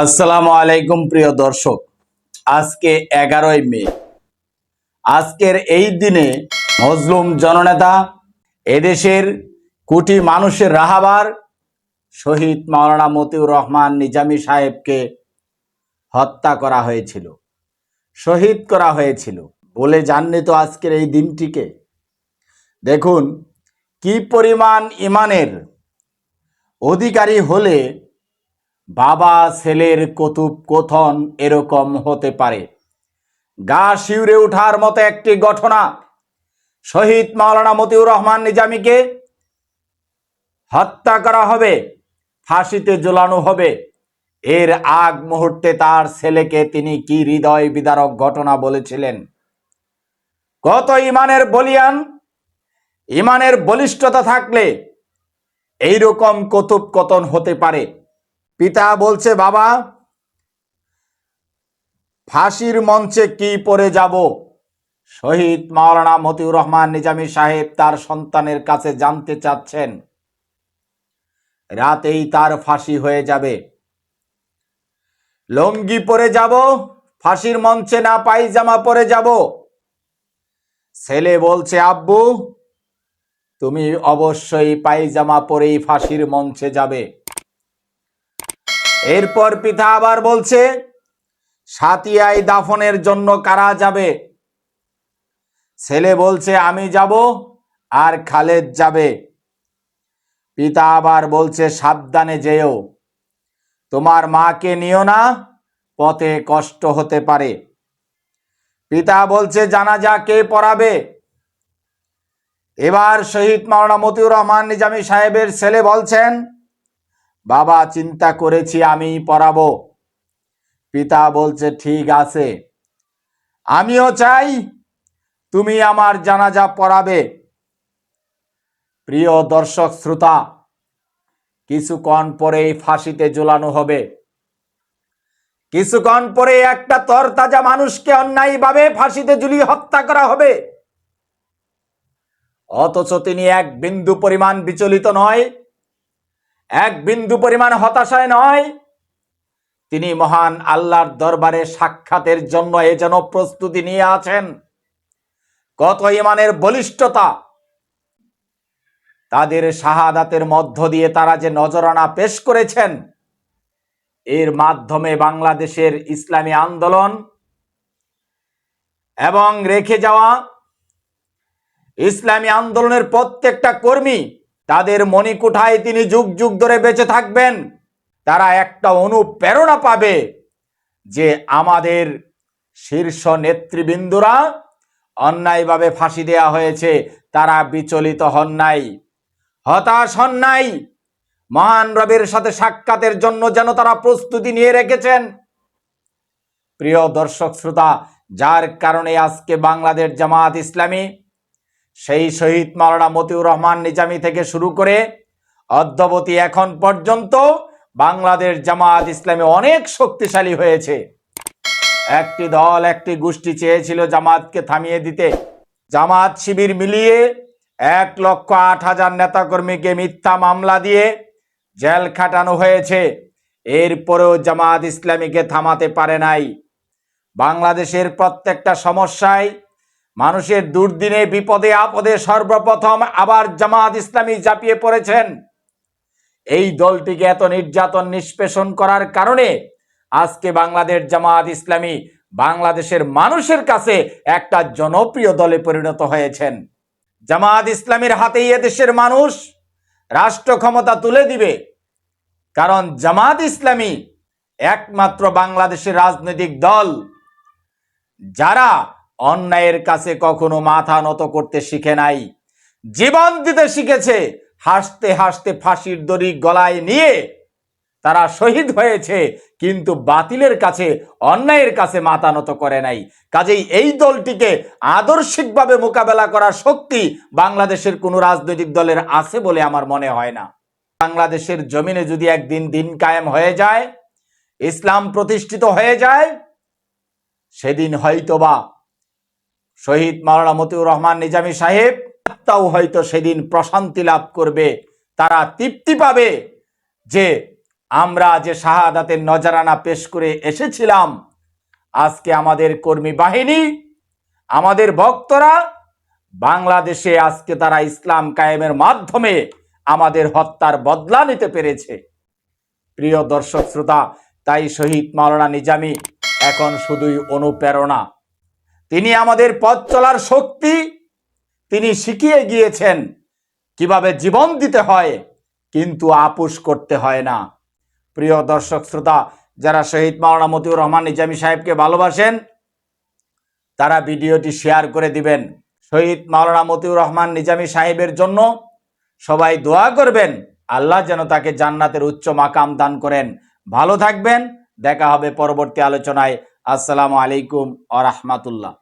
আসসালামু আলাইকুম প্রিয় দর্শক। আজকে এগারোই মে। আজকের এই দিনে মজলুম জননেতা, এদেশের কোটি মানুষের রাহাবার শহীদ মাওলানা মতিউর রহমান নিজামী সাহেবকে হত্যা করা হয়েছিল, শহীদ করা হয়েছিল। বলে জাননি তো আজকের এই দিনটিকে। দেখুন, কি পরিমাণ ইমানের অধিকারী হলে বাবা ছেলের কতুব কথন এরকম হতে পারে। গা শিউরে ওঠার মতো একটি ঘটনা। শহীদ মাওলানা মতিউর রহমান নিজামীকে হত্যা করা হবে, ফাঁসিতে ঝোলানো হবে। এর আগ মুহূর্তে তার ছেলেকে তিনি কি হৃদয় বিদারক ঘটনা বলেছিলেন? কত ইমানের বলিয়ান, ইমানের বলিষ্ঠতা থাকলে এইরকম কতুব কতন হতে পারে? পিতা বলছে, বাবা, ফাঁসির মঞ্চে কি পড়ে যাব? শহীদ মাওলানা মতিউর রহমান নিজামী সাহেব তার সন্তানের কাছে জানতে চাচ্ছেন। রাতেই তার ফাঁসি হয়ে যাবে। লঙ্গি পরে যাব, ফাঁসির মঞ্চে না পায়জামা পরে যাব। ছেলে বলছে, আব্বু, তুমি অবশ্যই পায়জামা পরেই ফাঁসির মঞ্চে যাবে। এরপর পিতা আবার বলছে, সাতিয়াই দাফনের জন্য কারা যাবে? ছেলে বলছে, আমি যাব আর খালেদ যাবে। পিতা আবার বলছে, সাবধানে যেও। তোমার মাকে নিও না, পথে কষ্ট হতে পারে। পিতা বলছে জানা জানাজা কে পড়াবে? এবার শহীদ মাওলানা মতিউর রহমান নিজামী সাহেবের ছেলে বলছেন বাবা, চিন্তা করেছি আমি পড়াবো। পিতা বলছে, ঠিক আছে। আমিও চাই তুমি আমার জানাজা পড়াবে। প্রিয় দর্শক, শ্রোতা, কিছুক্ষণ পরেই ফাঁসিতে ঝোলানো হবে। কিছুক্ষণ পরে একটা তরতাজা মানুষকে অন্যায়ভাবে ফাঁসিতে ঝুলিয়ে হত্যা করা হবে। অথচ তিনি এক বিন্দু পরিমাণ বিচলিত নয়। এক বিন্দু পরিমাণ হতাশায় নয়। তিনি মহান আল্লাহর দরবারে সাক্ষাতের জন্য এ যেন প্রস্তুতি নিয়ে আছেন। কত ইমানের বলিষ্ঠতা। তাদের শাহাদাতের মধ্য দিয়ে তারা যে নজরানা পেশ করেছেন, এর মাধ্যমে বাংলাদেশের ইসলামী আন্দোলন এবং রেখে যাওয়া ইসলামী আন্দোলনের প্রত্যেকটা কর্মী তাদের মণিকুঠায় তিনি যুগ যুগ ধরে বেঁচে থাকবেন। তারা একটা অনুপ্রেরণা পাবে যে আমাদের শীর্ষ নেতৃবৃন্দুরা অন্যায়ভাবে ফাঁসি দেয়া হয়েছে, তারা বিচলিত হন নাই। হতাশ হন নাই। মহান রবের সাথে সাক্ষাতের জন্য যেন তারা প্রস্তুতি নিয়ে রেখেছেন। প্রিয় দর্শক শ্রোতা, যার কারণে আজকে বাংলাদেশ জামাত ইসলামী সেই শহীদ মাওলানা মতিউর রহমান নিজামী থেকে শুরু করে অদ্যবতী এখন পর্যন্ত বাংলাদেশ জামায়াত ইসলামী অনেক শক্তিশালী হয়েছে। একটি দল, একটি গোষ্ঠী চেয়েছিল জামাতকে থামিয়ে দিতে। জামাত শিবির মিলিয়ে এক লক্ষ আট হাজার নেতাকর্মীকে মিথ্যা মামলা দিয়ে জেল খাটানো হয়েছে। এরপরেও জামাত ইসলামীকে থামাতে পারে নাই। বাংলাদেশের প্রত্যেকটা সমস্যায় মানুষের দুর্দিনে, বিপদে, আপদে সর্বপ্রথম আবার জামাত ইসলামী ঝাঁপিয়ে পড়েছেন। এই দলটিকে এত নির্যাতন, নিষ্পেষণ করার কারণে আজকে বাংলাদেশ জামাত ইসলামী বাংলাদেশের মানুষের কাছে একটা জনপ্রিয় দলে পরিণত হয়েছেন। জামাত ইসলামীর হাতেই এদেশের মানুষ রাষ্ট্র ক্ষমতা তুলে দিবে, কারণ জামাত ইসলামী একমাত্র বাংলাদেশের রাজনৈতিক দল। যারা অন্যায়ের কাছে কখনো মাথা নত করতে শিখে নাই। জীবন দিতে শিখেছে, হাসতে হাসতে ফাঁসির দড়ি গলায় নিয়ে তারা শহীদ হয়েছে, কিন্তু বাতিলের কাছে, অন্যায়ের কাছে মাথা নত করে নাই। কাজেই এই দলটিকে আদর্শিকভাবে মোকাবেলা করার শক্তি বাংলাদেশের কোনো রাজনৈতিক দলের আছে বলে আমার মনে হয় না। বাংলাদেশের জমিনে যদি একদিন দিন কায়েম হয়ে যায়, ইসলাম প্রতিষ্ঠিত হয়ে যায়, সেদিন হয়তোবা শহীদ মাওলানা মতিউর রহমান নিজামী সাহেব তাও হয়তো সেদিন প্রশান্তি লাভ করবে, তারা তৃপ্তি পাবে যে আমরা যে শাহাদাতের নজরানা পেশ করে এসেছিলাম। আজকে আমাদের কর্মী বাহিনী, আমাদের ভক্তরা, বাংলাদেশে আজকে তারা ইসলাম কায়েমের মাধ্যমে আমাদের হত্যার বদলা নিতে পেরেছে। প্রিয় দর্শক শ্রোতা, তাই শহীদ মাওলানা নিজামী এখন শুধুই অনুপ্রেরণা। তিনি আমাদের পথ চলার শক্তি, তিনি শিখিয়ে গিয়েছেন কীভাবে জীবন দিতে হয়, কিন্তু আপোষ করতে হয় না। প্রিয় দর্শক শ্রোতা, যারা শহীদ মাওলানা মতিউর রহমান নিজামী সাহেবকে ভালোবাসেন, তারা ভিডিওটি শেয়ার করে দিবেন। শহীদ মাওলানা মতিউর রহমান নিজামী সাহেবের জন্য সবাই দোয়া করবেন, আল্লাহ যেন তাকে জান্নাতের উচ্চ মাকাম দান করেন। ভালো থাকবেন, দেখা হবে পরবর্তী আলোচনায়। আসসালামু আলাইকুম আ রহমাতুল্লাহ।